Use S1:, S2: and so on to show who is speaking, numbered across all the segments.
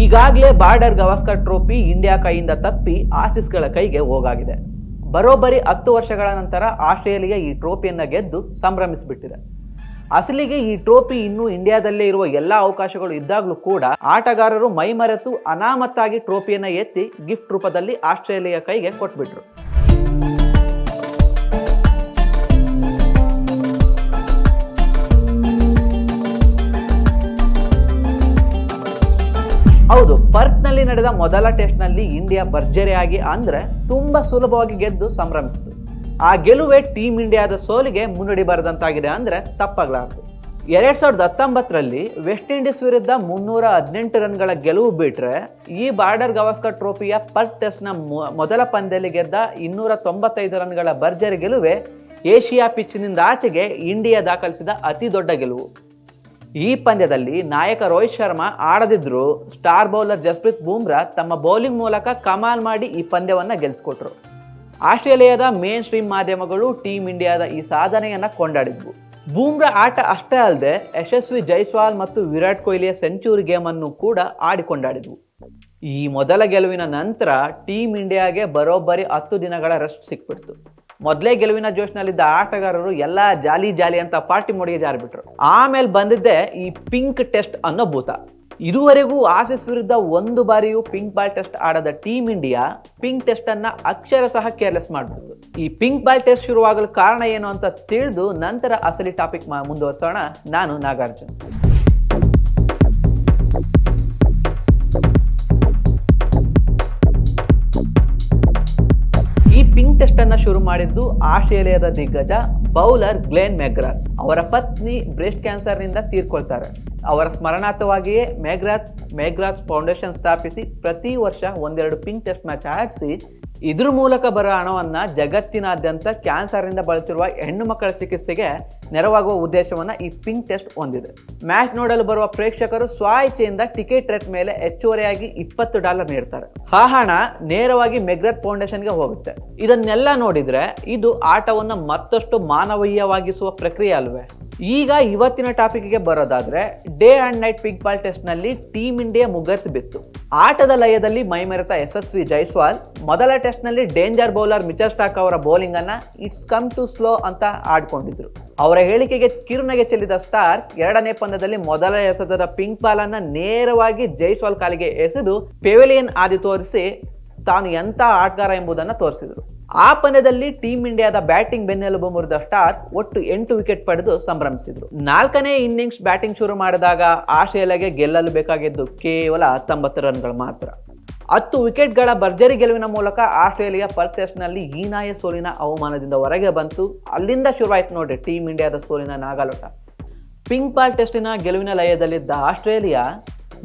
S1: ಈಗಾಗಲೇ border Gavaskar trophy India ಕೈಯಿಂದ ತಪ್ಪಿ ಆಸಿಸ್ಗಳ ಕೈಗೆ ಹೋಗಾಗಿದೆ. ಬರೋಬ್ಬರಿ ಹತ್ತು ವರ್ಷಗಳ ನಂತರ ಆಸ್ಟ್ರೇಲಿಯಾ ಈ ಟ್ರೋಫಿಯನ್ನು ಗೆದ್ದು ಸಂಭ್ರಮಿಸಿಬಿಟ್ಟಿದೆ. ಅಸಲಿಗೆ ಈ ಟ್ರೋಫಿ ಇನ್ನೂ ಇಂಡಿಯಾದಲ್ಲೇ ಇರುವ ಎಲ್ಲ ಅವಕಾಶಗಳು ಇದ್ದಾಗಲೂ ಕೂಡ ಆಟಗಾರರು ಮೈಮರೆತು ಅನಾಮತ್ತಾಗಿ ಟ್ರೋಫಿಯನ್ನು ಎತ್ತಿ ಗಿಫ್ಟ್ ರೂಪದಲ್ಲಿ ಆಸ್ಟ್ರೇಲಿಯಾ ಕೈಗೆ ಕೊಟ್ಬಿಟ್ರು. ಹೌದು, ಪರ್ತ್ನಲ್ಲಿ ನಡೆದ ಮೊದಲ ಟೆಸ್ಟ್ನಲ್ಲಿ ಇಂಡಿಯಾ ಭರ್ಜರಿಯಾಗಿ ಅಂದ್ರೆ ತುಂಬಾ ಸುಲಭವಾಗಿ ಗೆದ್ದು ಸಂಭ್ರಮಿಸಿತು. ಆ ಗೆಲುವೇ ಟೀಮ್ ಇಂಡಿಯಾದ ಸೋಲಿಗೆ ಮುನ್ನಡಿ ಬರೆದಂತಾಗಿದೆ ಅಂದ್ರೆ ತಪ್ಪಾಗಲಾರದು. ಎರಡ್ ಸಾವಿರದ ಹತ್ತೊಂಬತ್ತರಲ್ಲಿ ವೆಸ್ಟ್ ಇಂಡೀಸ್ ವಿರುದ್ಧ ಮುನ್ನೂರ ಹದಿನೆಂಟು ರನ್ಗಳ ಗೆಲುವು ಬಿಟ್ರೆ ಈ ಬಾರ್ಡರ್ ಗವಾಸ್ಕರ್ ಟ್ರೋಫಿಯ ಪರ್ ಟೆಸ್ಟ್ನ ಮೊದಲ ಪಂದ್ಯದಲ್ಲಿ ಗೆದ್ದ ಇನ್ನೂರ ತೊಂಬತ್ತೈದು ರನ್ಗಳ ಭರ್ಜರಿ ಗೆಲುವೆ ಏಷ್ಯಾ ಪಿಚ್ನಿಂದ ಆಚೆಗೆ ಇಂಡಿಯಾ ದಾಖಲಿಸಿದ ಅತಿ ದೊಡ್ಡ ಗೆಲುವು. ಈ ಪಂದ್ಯದಲ್ಲಿ ನಾಯಕ ರೋಹಿತ್ ಶರ್ಮಾ ಆಡದಿದ್ರು ಸ್ಟಾರ್ ಬೌಲರ್ ಜಸ್ಪ್ರೀತ್ ಬೂಮ್ರಾ ತಮ್ಮ ಬೌಲಿಂಗ್ ಮೂಲಕ ಕಮಾಲ್ ಮಾಡಿ ಈ ಪಂದ್ಯವನ್ನು ಗೆಲ್ಸ್ಕೊಟ್ರು. ಆಸ್ಟ್ರೇಲಿಯಾದ ಮೇನ್ ಸ್ಟ್ರೀಮ್ ಮಾಧ್ಯಮಗಳು ಟೀಮ್ ಇಂಡಿಯಾದ ಈ ಸಾಧನೆಯನ್ನು ಕೊಂಡಾಡಿದ್ವು. ಬೂಮ್ರಾ ಆಟ ಅಷ್ಟೇ ಅಲ್ಲದೆ ಯಶಸ್ವಿ ಜೈಸ್ವಾಲ್ ಮತ್ತು ವಿರಾಟ್ ಕೊಹ್ಲಿಯ ಸೆಂಚುರಿ ಗೇಮನ್ನು ಕೂಡ ಆಡಿಕೊಂಡಾಡಿದ್ವು. ಈ ಮೊದಲ ಗೆಲುವಿನ ನಂತರ ಟೀಮ್ ಇಂಡಿಯಾಗೆ ಬರೋಬ್ಬರಿ ಹತ್ತು ದಿನಗಳ ರೆಸ್ಟ್ ಸಿಕ್ಬಿಡ್ತು. ಮೊದಲೇ ಗೆಲುವಿನ ಜೋಶ್ನಲ್ಲಿದ್ದ ಆಟಗಾರರು ಎಲ್ಲ ಜಾಲಿ ಜಾಲಿ ಅಂತ ಪಾರ್ಟಿ ಮೋಡಿಗೆ ಜಾರಿಬಿಟ್ರು. ಆಮೇಲೆ ಬಂದಿದ್ದೆ ಈ ಪಿಂಕ್ ಟೆಸ್ಟ್ ಅನ್ನೋ ಭೂತ. ಇದುವರೆಗೂ ಆಸಿಸ್ ವಿರುದ್ಧ ಒಂದು ಬಾರಿಯೂ ಪಿಂಕ್ ಬಾಲ್ ಟೆಸ್ಟ್ ಆಡದ ಟೀಮ್ ಇಂಡಿಯಾ ಪಿಂಕ್ ಟೆಸ್ಟ್ ಅನ್ನ ಅಕ್ಷರ ಸಹ ಕೇರ್ಲೆಸ್ ಮಾಡ್ಬಿಡ್ತು. ಈ ಪಿಂಕ್ ಬಾಲ್ ಟೆಸ್ಟ್ ಶುರುವಾಗಲು ಕಾರಣ ಏನು ಅಂತ ತಿಳಿದು ನಂತರ ಅಸಲಿ ಟಾಪಿಕ್ ಮುಂದುವರ್ಸೋಣ. ನಾನು ನಾಗಾರ್ಜುನ್. ಟೆಸ್ಟ್ ಅನ್ನ ಶುರು ಮಾಡಿದ್ದು ಆಸ್ಟ್ರೇಲಿಯಾದ ದಿಗ್ಗಜ ಬೌಲರ್ ಗ್ಲೇನ್ ಮೆಗ್ರಾತ್. ಅವರ ಪತ್ನಿ ಬ್ರೆಸ್ಟ್ ಕ್ಯಾನ್ಸರ್ನಿಂದ ತೀರ್ಕೊಳ್ತಾರೆ. ಅವರ ಸ್ಮರಣಾರ್ಥವಾಗಿಯೇ ಮೆಗ್ರಾತ್ ಮೆಗ್ರಾತ್ ಫೌಂಡೇಶನ್ ಸ್ಥಾಪಿಸಿ ಪ್ರತಿ ವರ್ಷ ಒಂದೆರಡು ಪಿಂಕ್ ಟೆಸ್ಟ್ ಮ್ಯಾಚ್ ಆಡಿಸಿ ಇದ್ರ ಮೂಲಕ ಬರೋ ಹಣವನ್ನು ಜಗತ್ತಿನಾದ್ಯಂತ ಕ್ಯಾನ್ಸರ್ ಇಂದ ಬಳಲ್ತಿರುವ ಹೆಣ್ಣು ಮಕ್ಕಳ ಚಿಕಿತ್ಸೆಗೆ ನೆರವಾಗುವ ಉದ್ದೇಶವನ್ನು ಈ ಪಿಂಕ್ ಟೆಸ್ಟ್ ಹೊಂದಿದೆ. ಮ್ಯಾಚ್ ನೋಡಲು ಬರುವ ಪ್ರೇಕ್ಷಕರು ಸ್ವ ಇಚ್ಛೆಯಿಂದ ಟಿಕೆಟ್ ರೇಟ್ ಮೇಲೆ ಹೆಚ್ಚುವರಿಯಾಗಿ ಇಪ್ಪತ್ತು ಡಾಲರ್ ನೀಡ್ತಾರೆ. ಆ ಹಣ ನೇರವಾಗಿ ಮೆಗ್ರತ್ ಫೌಂಡೇಶನ್ಗೆ ಹೋಗುತ್ತೆ. ಇದನ್ನೆಲ್ಲ ನೋಡಿದ್ರೆ ಇದು ಆಟವನ್ನು ಮತ್ತಷ್ಟು ಮಾನವೀಯವಾಗಿಸುವ ಪ್ರಕ್ರಿಯೆ ಅಲ್ವೇ? ಈಗ ಇವತ್ತಿನ ಟಾಪಿಕ್ಗೆ ಬರೋದಾದ್ರೆ, day and night pink ball ಟೆಸ್ಟ್ನಲ್ಲಿ ಟೀಮ್ ಇಂಡಿಯಾ ಮುಗ್ಗರಿಸಿ ಬಿತ್ತು. ಆಟದ ಲಯದಲ್ಲಿ ಮೈಮೆರೆತ ಯಶಸ್ವಿ ಜೈಸ್ವಾಲ್, ಮೊದಲ ಟೆಸ್ಟ್ನಲ್ಲಿ ಡೇಂಜರ್ ಬೌಲರ್ ಮಿಚರ್ ಸ್ಟಾಕ್ ಅವರ ಬೌಲಿಂಗ್ ಅನ್ನ ಇಟ್ಸ್ ಕಮ್ ಟು ಸ್ಲೋ ಅಂತ ಆಡ್ಕೊಂಡಿದ್ರು. ಅವರ ಹೇಳಿಕೆಗೆ ಕಿರುನಗೆ ಚೆಲ್ಲಿದ ಸ್ಟಾರ್ ಎರಡನೇ ಪಂದ್ಯದಲ್ಲಿ ಮೊದಲ ಎಸೆದರ ಪಿಂಕ್ ಬಾಲ್ ಅನ್ನ ನೇರವಾಗಿ ಜೈಸ್ವಾಲ್ ಕಾಲಿಗೆ ಎಸೆದು ಪೆವಿಲಿಯನ್ ಆದಿ ತೋರಿಸಿ ತಾನು ಎಂಥ ಆಟಗಾರ ಎಂಬುದನ್ನು ತೋರಿಸಿದರು. ಆ ಪಂದ್ಯದಲ್ಲಿ ಟೀಮ್ ಇಂಡಿಯಾದ ಬ್ಯಾಟಿಂಗ್ ಬೆನ್ನೆಲುಬು ಮುರಿದ ಸ್ಟಾರ್ ಒಟ್ಟು ಎಂಟು ವಿಕೆಟ್ ಪಡೆದು ಸಂಭ್ರಮಿಸಿದ್ರು. ನಾಲ್ಕನೇ ಇನ್ನಿಂಗ್ಸ್ ಬ್ಯಾಟಿಂಗ್ ಶುರು ಮಾಡಿದಾಗ ಆಸ್ಟ್ರೇಲಿಯಾಗೆ ಗೆಲ್ಲಲು ಬೇಕಾಗಿದ್ದು ಕೇವಲ ಹತ್ತೊಂಬತ್ತು ರನ್ಗಳು ಮಾತ್ರ. ಹತ್ತು ವಿಕೆಟ್ಗಳ ಭರ್ಜರಿ ಗೆಲುವಿನ ಮೂಲಕ ಆಸ್ಟ್ರೇಲಿಯಾ ಪರ್ ಟೆಸ್ಟ್ನಲ್ಲಿ ಹೀನಾಯ ಸೋಲಿನ ಅವಮಾನದಿಂದ ಹೊರಗೆ ಬಂತು. ಅಲ್ಲಿಂದ ಶುರುವಾಯಿತು ನೋಡಿ ಟೀಮ್ ಇಂಡಿಯಾದ ಸೋಲಿನ ನಾಗಾಲೋಟ. ಪಿಂಕ್ ಬಾಲ್ ಟೆಸ್ಟಿನ ಗೆಲುವಿನ ಲಯದಲ್ಲಿದ್ದ ಆಸ್ಟ್ರೇಲಿಯಾ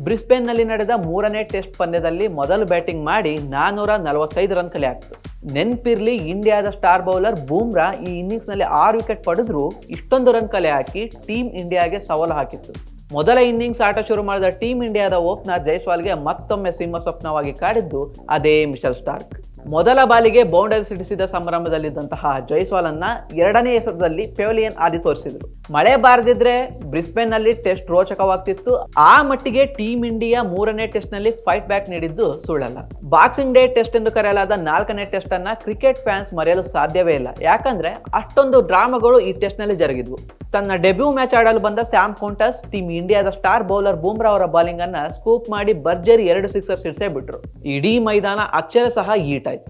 S1: ಬ್ರಿಸ್ಬೇನ್ನಲ್ಲಿ ನಡೆದ ಮೂರನೇ ಟೆಸ್ಟ್ ಪಂದ್ಯದಲ್ಲಿ ಮೊದಲು ಬ್ಯಾಟಿಂಗ್ ಮಾಡಿ ನಾನ್ನೂರ ನಲವತ್ತೈದು ರನ್ ಕಲೆ ಹಾಕಿತು. ನೆನ್ಪಿರ್ಲಿ ಇಂಡಿಯಾದ ಸ್ಟಾರ್ ಬೌಲರ್ ಬೂಮ್ರಾ ಈ ಇನ್ನಿಂಗ್ಸ್ನಲ್ಲಿ ಆರು ವಿಕೆಟ್ ಪಡೆದ್ರು ಇಷ್ಟೊಂದು ರನ್ ಕಲೆ ಹಾಕಿ ಟೀಮ್ ಇಂಡಿಯಾಗೆ ಸವಾಲು ಹಾಕಿತ್ತು. ಮೊದಲ ಇನ್ನಿಂಗ್ಸ್ ಆಟ ಶುರು ಮಾಡಿದ ಟೀಮ್ ಇಂಡಿಯಾದ ಓಪನರ್ ಜೈಸ್ವಾಲ್ಗೆ ಮತ್ತೊಮ್ಮೆ ಸಿಂಹ ಸ್ವಪ್ನವಾಗಿ ಕಾಡಿದ್ದು ಅದೇ ಮಿಷಲ್ ಸ್ಟಾರ್ಕ್. ಮೊದಲ ಬಾಲಿಗೆ ಬೌಂಡರಿ ಸಿಡಿಸಿದ ಸಂಭ್ರಮದಲ್ಲಿದ್ದಂತಹ ಜೈಸ್ವಾಲನ್ನ ಎರಡನೇ ಎಸೆತದಲ್ಲಿ ಪೆವಿಲಿಯನ್ ಆದಿ ತೋರಿಸಿದ್ರು. ಮಳೆ ಬಾರದಿದ್ರೆ ಬ್ರಿಸ್ಬೇನ್ನಲ್ಲಿ ಟೆಸ್ಟ್ ರೋಚಕವಾಗ್ತಿತ್ತು. ಆ ಮಟ್ಟಿಗೆ ಟೀಮ್ ಇಂಡಿಯಾ ಮೂರನೇ ಟೆಸ್ಟ್ನಲ್ಲಿ ಫೈಟ್ ಬ್ಯಾಕ್ ನೀಡಿದ್ದು ಸುಳ್ಳಲ್ಲ. ಬಾಕ್ಸಿಂಗ್ ಡೇ ಟೆಸ್ಟ್ ಎಂದು ಕರೆಯಲಾದ ನಾಲ್ಕನೇ ಟೆಸ್ಟ್ ಅನ್ನ ಕ್ರಿಕೆಟ್ ಫ್ಯಾನ್ಸ್ ಮರೆಯಲು ಸಾಧ್ಯವೇ ಇಲ್ಲ. ಯಾಕಂದ್ರೆ ಅಷ್ಟೊಂದು ಡ್ರಾಮಾಗಳು ಈ ಟೆಸ್ಟ್ನಲ್ಲಿ ಜರುಗಿದ್ವು. ತನ್ನ ಡೆಬ್ಯೂ ಮ್ಯಾಚ್ ಆಡಲು ಬಂದ ಸ್ಯಾಮ್ ಕೌಂಟಸ್ ಟೀಮ್ ಇಂಡಿಯಾದ ಸ್ಟಾರ್ ಬೌಲರ್ ಬೂಮ್ರಾ ಅವರ ಬಾಲಿಂಗ್ ಅನ್ನ ಸ್ಕೂಪ್ ಮಾಡಿ ಭರ್ಜರಿ ಎರಡು ಸಿಕ್ಸರ್ ಸಿಡಿಸೇ ಬಿಟ್ರು. ಇಡೀ ಮೈದಾನ ಅಕ್ಷರ ಸಹ ಈಟಾಯ್ತು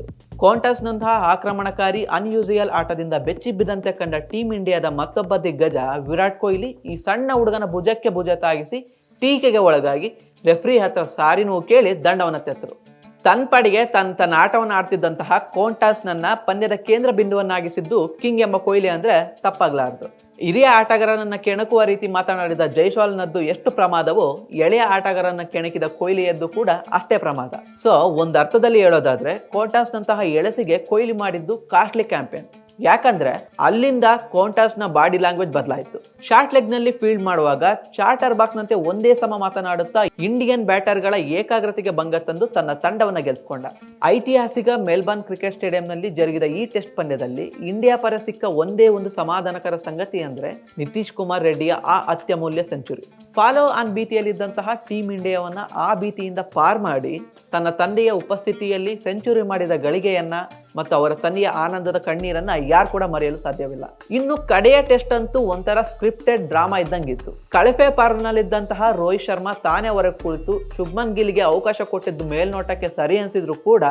S1: ಕೋಂಟಸ್ನಂತಹ ಆಕ್ರಮಣಕಾರಿ ಅನ್ಯೂಸಿಯಲ್ ಆಟದಿಂದ ಬೆಚ್ಚಿಬಿದ್ದಂತೆ ಕಂಡ ಟೀಮ್ ಇಂಡಿಯಾದ ಮತ್ತೊಬ್ಬ ದಿಗ್ಗಜ ವಿರಾಟ್ ಕೊಹ್ಲಿ ಈ ಸಣ್ಣ ಹುಡುಗನ ಭುಜಕ್ಕೆ ಭುಜ ತಾಗಿಸಿ ಟೀಕೆಗೆ ಒಳಗಾಗಿ ರೆಫ್ರಿ ಹತ್ರ ಸಾರಿನೂ ಕೇಳಿ ದಂಡವನ್ನು ತೆತ್ತರು. ತನ್ನ ಪಡೆಗೆ ತನ್ನ ತನ್ನ ಆಟವನ್ನು ಆಡ್ತಿದ್ದಂತಹ ಕೋಂಟಾಸ್ನನ್ನ ಪಂದ್ಯದ ಕೇಂದ್ರ ಬಿಂದುವನ್ನಾಗಿಸಿದ್ದು ಕಿಂಗ್ ಎಂಬ ಕೊಹ್ಲಿ ಅಂದ್ರೆ ತಪ್ಪಾಗ್ಲಾರ್ದು. ಹಿರಿಯ ಆಟಗಾರನನ್ನ ಕೆಣಕುವ ರೀತಿ ಮಾತನಾಡಿದ ಜೈಸ್ವಾಲ್ನದ್ದು ಎಷ್ಟು ಪ್ರಮಾದವೋ, ಎಳೆಯ ಆಟಗಾರನ ಕೆಣಕಿದ ಕೊಹ್ಲಿಯದ್ದು ಕೂಡ ಅಷ್ಟೇ ಪ್ರಮಾದ. ಸೊ ಒಂದು ಅರ್ಥದಲ್ಲಿ ಹೇಳೋದಾದ್ರೆ, ಕೋಟಾಸ್ನಂತಹ ಎಳಸಿಗೆ ಕೊಹ್ಲಿ ಮಾಡಿದ್ದು ಕಾಸ್ಟ್ಲಿ ಕ್ಯಾಂಪೇನ್. ಯಾಕಂದ್ರೆ ಅಲ್ಲಿಂದ ಕೋಂಟಾಸ್ ಬಾಡಿ ಲ್ಯಾಂಗ್ವೇಜ್ ಬದಲಾಯಿತು. ಶಾರ್ಟ್ ಲೆಗ್ನಲ್ಲಿ ಫೀಲ್ಡ್ ಮಾಡುವಾಗ ಚಾರ್ಟರ್ ಬಾಕ್ಸ್ ನಂತೆ ಒಂದೇ ಸಮ ಮಾತನಾಡುತ್ತಾ ಇಂಡಿಯನ್ ಬ್ಯಾಟರ್ಗಳ ಏಕಾಗ್ರತೆಗೆ ಭಂಗ ತಂದು ತನ್ನ ತಂಡವನ್ನ ಗೆಲ್ಸ್ಕೊಂಡ. ಐತಿಹಾಸಿಕ ಮೆಲ್ಬರ್ನ್ ಕ್ರಿಕೆಟ್ ಸ್ಟೇಡಿಯಂ ನಲ್ಲಿ ಜರುಗಿದ ಈ ಟೆಸ್ಟ್ ಪಂದ್ಯದಲ್ಲಿ ಇಂಡಿಯಾ ಪರ ಸಿಕ್ಕ ಒಂದೇ ಒಂದು ಸಮಾಧಾನಕರ ಸಂಗತಿ ಅಂದ್ರೆ ನಿತೀಶ್ ಕುಮಾರ್ ರೆಡ್ಡಿಯ ಆ ಅತ್ಯಮೂಲ್ಯ ಸೆಂಚುರಿ ಫಾಲೋ ಆನ್ ಭೀತಿಯಲ್ಲಿದ್ದಂತಹ ಟೀಮ್ ಇಂಡಿಯಾವನ್ನ ಆ ಭೀತಿಯಿಂದ ಪಾರ್ ಮಾಡಿ ತನ್ನ ತಂದೆಯ ಉಪಸ್ಥಿತಿಯಲ್ಲಿ ಸೆಂಚುರಿ ಮಾಡಿದ ಗಳಿಗೆಯನ್ನ ಮತ್ತು ಅವರ ತಂದೆಯ ಆನಂದದ ಕಣ್ಣೀರನ್ನ ಯಾರು ಕೂಡ ಮರೆಯಲು ಸಾಧ್ಯವಿಲ್ಲ. ಇನ್ನು ಕಡೆಯ ಟೆಸ್ಟ್ ಅಂತೂ ಒಂಥರ ಸ್ಕ್ರಿಪ್ಟೆಡ್ ಡ್ರಾಮಾ ಇದ್ದಂಗಿತ್ತು. ಕಳಪೆ ಪಾರ್ನಲ್ಲಿದ್ದಂತಹ ರೋಹಿತ್ ಶರ್ಮಾ ತಾನೇ ಹೊರಗೆ ಕುಳಿತು ಶುಭ್ಮನ್ ಗಿಲ್ಗೆ ಅವಕಾಶ ಕೊಟ್ಟಿದ್ದು ಮೇಲ್ನೋಟಕ್ಕೆ ಸರಿ ಅನಿಸಿದ್ರು ಕೂಡ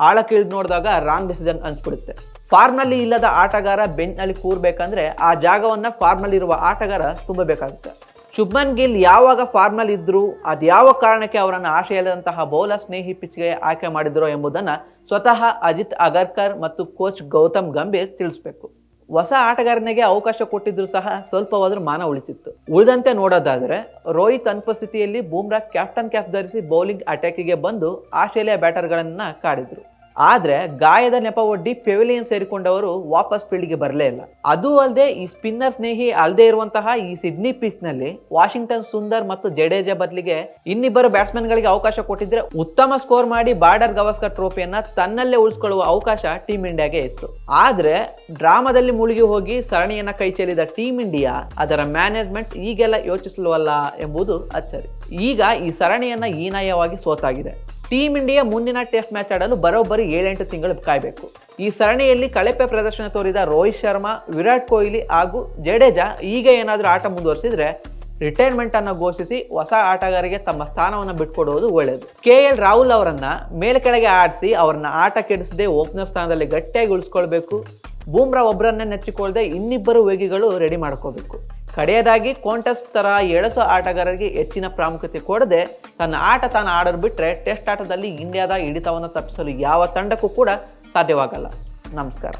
S1: ಆಳ ಕೀಳ್ದು ನೋಡಿದಾಗ ರಾಂಗ್ ಡಿಸಿಷನ್ ಅನ್ಸ್ಬಿಡುತ್ತೆ. ಫಾರ್ಮ್ನಲ್ಲಿ ಇಲ್ಲದ ಆಟಗಾರ ಬೆಂಚ್ನಲ್ಲಿ ಕೂರ್ಬೇಕಂದ್ರೆ ಆ ಜಾಗವನ್ನ ಫಾರ್ಮ್ನಲ್ಲಿರುವ ಆಟಗಾರ ತುಂಬಬೇಕಾಗುತ್ತೆ. ಶುಭ್ಮನ್ ಗಿಲ್ ಯಾವಾಗ ಫಾರ್ಮಲ್ ಇದ್ರು ಅದು ಯಾವ ಕಾರಣಕ್ಕೆ ಅವರನ್ನು ಆಶೆಯಲ್ಲದಂತಹ ಬೌಲರ್ ಸ್ನೇಹಿ ಪಿಚ್ಗೆ ಆಯ್ಕೆ ಮಾಡಿದ್ರು ಎಂಬುದನ್ನು ಸ್ವತಃ ಅಜಿತ್ ಅಗರ್ಕರ್ ಮತ್ತು ಕೋಚ್ ಗೌತಮ್ ಗಂಭೀರ್ ತಿಳಿಸ್ಬೇಕು. ಹೊಸ ಆಟಗಾರನಿಗೆ ಅವಕಾಶ ಕೊಟ್ಟಿದ್ರು ಸಹ ಸ್ವಲ್ಪವಾದ್ರೂ ಮಾನ ಉಳಿತಿತ್ತು. ಉಳಿದಂತೆ ನೋಡೋದಾದ್ರೆ, ರೋಹಿತ್ ಅನುಪಸ್ಥಿತಿಯಲ್ಲಿ ಬೂಮ್ರಾ ಕ್ಯಾಪ್ಟನ್ ಕ್ಯಾಪ್ ಧರಿಸಿ ಬೌಲಿಂಗ್ ಅಟ್ಯಾಕಿಗೆ ಬಂದು ಆಸ್ಟ್ರೇಲಿಯಾ ಬ್ಯಾಟರ್ಗಳನ್ನ ಕಾಡಿದ್ರು. ಆದ್ರೆ ಗಾಯದ ನೆಪ ಒಡ್ಡಿ ಪೆವಿಲಿಯನ್ ಸೇರಿಕೊಂಡವರು ವಾಪಸ್ ಫೀಲ್ಡ್ಗೆ ಬರಲೇ ಇಲ್ಲ. ಅದು ಅಲ್ಲದೆ ಈ ಸ್ಪಿನ್ನರ್ ಸ್ನೇಹಿ ಅಲ್ಲದೆ ಇರುವಂತಹ ಈ ಸಿಡ್ನಿ ಪಿಚ್ನಲ್ಲಿ ವಾಷಿಂಗ್ಟನ್ ಸುಂದರ್ ಮತ್ತು ಜಡೇಜಾ ಬದಲಿಗೆ ಇನ್ನಿಬ್ಬರು ಬ್ಯಾಟ್ಸ್ಮನ್ಗಳಿಗೆ ಅವಕಾಶ ಕೊಟ್ಟಿದ್ರೆ ಉತ್ತಮ ಸ್ಕೋರ್ ಮಾಡಿ ಬಾರ್ಡರ್ ಗವಾಸ್ಕರ್ ಟ್ರೋಫಿಯನ್ನ ತನ್ನಲ್ಲೇ ಉಳಿಸ್ಕೊಳ್ಳುವ ಅವಕಾಶ ಟೀಮ್ ಇಂಡಿಯಾಗೆ ಇತ್ತು. ಆದ್ರೆ ಡ್ರಾಮಾದಲ್ಲಿ ಮುಳುಗಿ ಹೋಗಿ ಸರಣಿಯನ್ನ ಕೈ ಚೆಲ್ಲಿದ ಟೀಮ್ ಇಂಡಿಯಾ ಅದರ ಮ್ಯಾನೇಜ್ಮೆಂಟ್ ಈಗೆಲ್ಲ ಯೋಚಿಸಲ್ವಲ್ಲ ಎಂಬುದು ಅಚ್ಚರಿ. ಈಗ ಈ ಸರಣಿಯನ್ನ ಹೀನಾಯವಾಗಿ ಸೋತಾಗಿದೆ. ಟೀಮ್ ಇಂಡಿಯಾ ಮುಂದಿನ ಟೆಸ್ಟ್ ಮ್ಯಾಚ್ ಆಡಲು ಬರೋಬ್ಬರಿ ಏಳೆಂಟು ತಿಂಗಳು ಕಾಯಬೇಕು. ಈ ಸರಣಿಯಲ್ಲಿ ಕಳಪೆ ಪ್ರದರ್ಶನ ತೋರಿದ ರೋಹಿತ್ ಶರ್ಮಾ, ವಿರಾಟ್ ಕೊಹ್ಲಿ ಹಾಗೂ ಜಡೇಜಾ ಈಗ ಏನಾದರೂ ಆಟ ಮುಂದುವರಿಸಿದ್ರೆ ರಿಟೈರ್ಮೆಂಟ್ ಅನ್ನು ಘೋಷಿಸಿ ಹೊಸ ಆಟಗಾರರಿಗೆ ತಮ್ಮ ಸ್ಥಾನವನ್ನು ಬಿಟ್ಕೊಡುವುದು ಒಳ್ಳೆಯದು ಕೆ ಎಲ್ ರಾಹುಲ್ ಅವರನ್ನ ಮೇಲೆ ಕೆಳಗೆ ಆಡಿಸಿ ಅವರನ್ನ ಆಟ ಕೆಡಿಸದೆ ಓಪನರ್ ಸ್ಥಾನದಲ್ಲಿ ಗಟ್ಟಿಯಾಗಿ ಉಳಿಸ್ಕೊಳ್ಬೇಕು. ಬೂಮ್ರಾ ಒಬ್ಬರನ್ನೇ ನೆಚ್ಚಿಕೊಳ್ಳದೆ ಇನ್ನಿಬ್ಬರು ವೇಗಿಗಳು ರೆಡಿ ಮಾಡ್ಕೋಬೇಕು. ಕಡೆಯದಾಗಿ ಕೋಂಟಸ್ ಥರ ಎಳಸೋ ಆಟಗಾರರಿಗೆ ಹೆಚ್ಚಿನ ಪ್ರಾಮುಖ್ಯತೆ ಕೊಡದೆ ತನ್ನ ಆಟ ತಾನು ಆಡೋದು ಬಿಟ್ಟರೆ ಟೆಸ್ಟ್ ಆಟದಲ್ಲಿ ಇಂಡಿಯಾದ ಹಿಡಿತವನ್ನು ತಪ್ಪಿಸಲು ಯಾವ ತಂಡಕ್ಕೂ ಕೂಡ ಸಾಧ್ಯವಾಗಲ್ಲ. ನಮಸ್ಕಾರ.